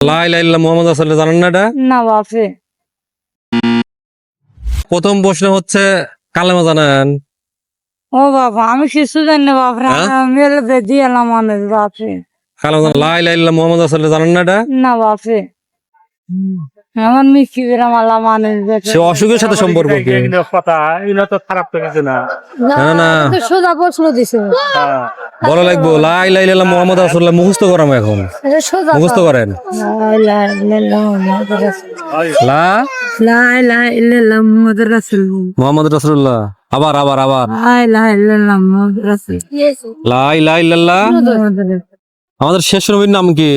লাই মোহাম্মদ আসলে জানেন না এটা? না বাপে প্রথম প্রশ্ন হচ্ছে কালেমা জানেন? ও বাবা আমি কিছু জানি না বাপরে হ্যাঁ? আমি এলে দিয়ে এলাম মানুষ বাপরে। কালেমা জানেন লাই লাইল্লা মোহাম্মদ আসলে জানেন না এটা? না বাপরে। আমার মিষ্টি বিরাম আল্লাহ মানুষ সে অসুখের সাথে সম্পর্ক কি কথা এগুলো তো খারাপ তো কিছু না না না সোজা প্রশ্ন দিছে হ্যাঁ। বলো লাগবো লাই লাইল্লা মোহাম্মদ আসলে মুখস্থ করাম এখন মুখস্থ করেন লা ইলাহা ইল্লাল্লাহ মুহাম্মাদুর রাসূল। লা লা ইলাহা ইল্লাল্লাহ। মোহাম্মদ রাসূলুল্লাহ আবার আবার আবার ইল্লাল্লাহ রাসূল। লাই লাইল্লাহ মুহাম্মাদুর রাসূল। আমাদের শেষ নবীর নাম কি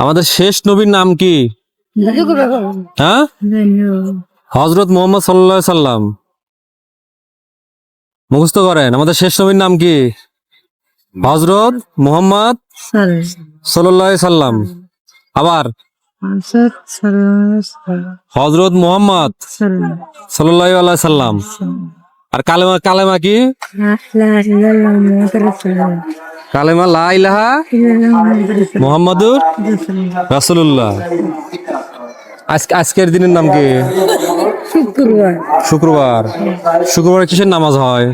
আমাদের শেষ নবীর নাম কি? হ্যাঁ? হজরত মোহাম্মদ সাল্লাহ সাল্লাম। মুখস্থ করেন, আমাদের শেষ নবীর নাম কি? হজরত মোহাম্মদ সাল্লাহ সাল্লাম। আবার? হজরত মোহাম্মদ সাল্লাহ সাল্লাম। আর কালেমা কালেমা কি? কালেমা লা ইলাহা মোহাম্মদুর রাসূলুল্লাহ। আজকে আজকের দিনের নাম কি? শুক্রবার। শুক্রবার। শুক্রবার কিসের নামাজ হয়?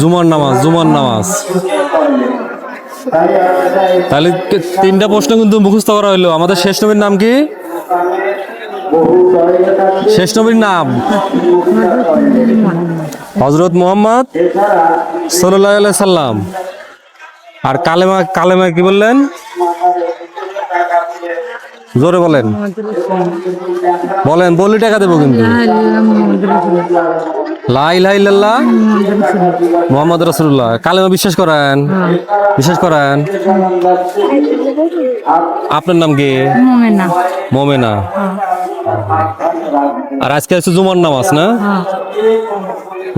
জুমার নামাজ জুমার নামাজ। তাহলে তিনটা প্রশ্ন কিন্তু মুখস্থ করা হইল। আমাদের শেষ নবীর নাম কি? শেষ নবীর নাম। হজরত মোহাম্মদ সাল্লাহ সাল্লাম। আর কালেমা কালেমা কি বললেন? জোরে বলেন। বলেন বললি টাকা দেবো কিন্তু। মোহাম্মদ রসুল্লাহ কালেমা বিশ্বাস করেন। বিশ্বাস করেন। আপনার নাম কি? মোমেনা। মোমেনা। আর আজকে হচ্ছে জুমার নামাজ না?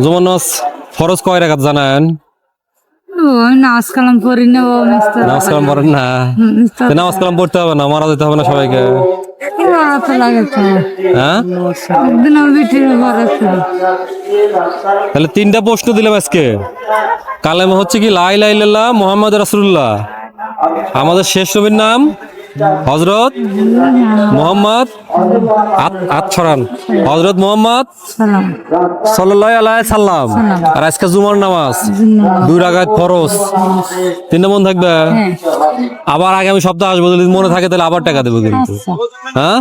জুমার নামাজ ফরজ কয় রাখাত জানেন নামাজ কালাম পড়ি না নামাজ কালাম পড়েন না? নামাজ কালাম পড়তে হবে না মারা যেতে হবে না সবাইকে? তো লাগে তো। হ্যাঁ? তাহলে তিনটা প্রশ্ন দিলাম আজকে। কালেমা হচ্ছে কি লাই লাই লাল্লাহ মোহাম্মদ রাসুল্লাহ আমাদের শেষ নবীর নাম হজরত মোহাম্মদ আত- ছড়ান হজরত মোহাম্মদ সাল্লাহ আলাই সাল্লাম। আর আজকে জুমার নামাজ। দুই রাগাত ফরজ। তিনটা মন থাকবে? আবার আগামী সপ্তাহ আসব যদি মনে থাকে তাহলে আবার টাকা দেবো কিন্তু। হ্যাঁ?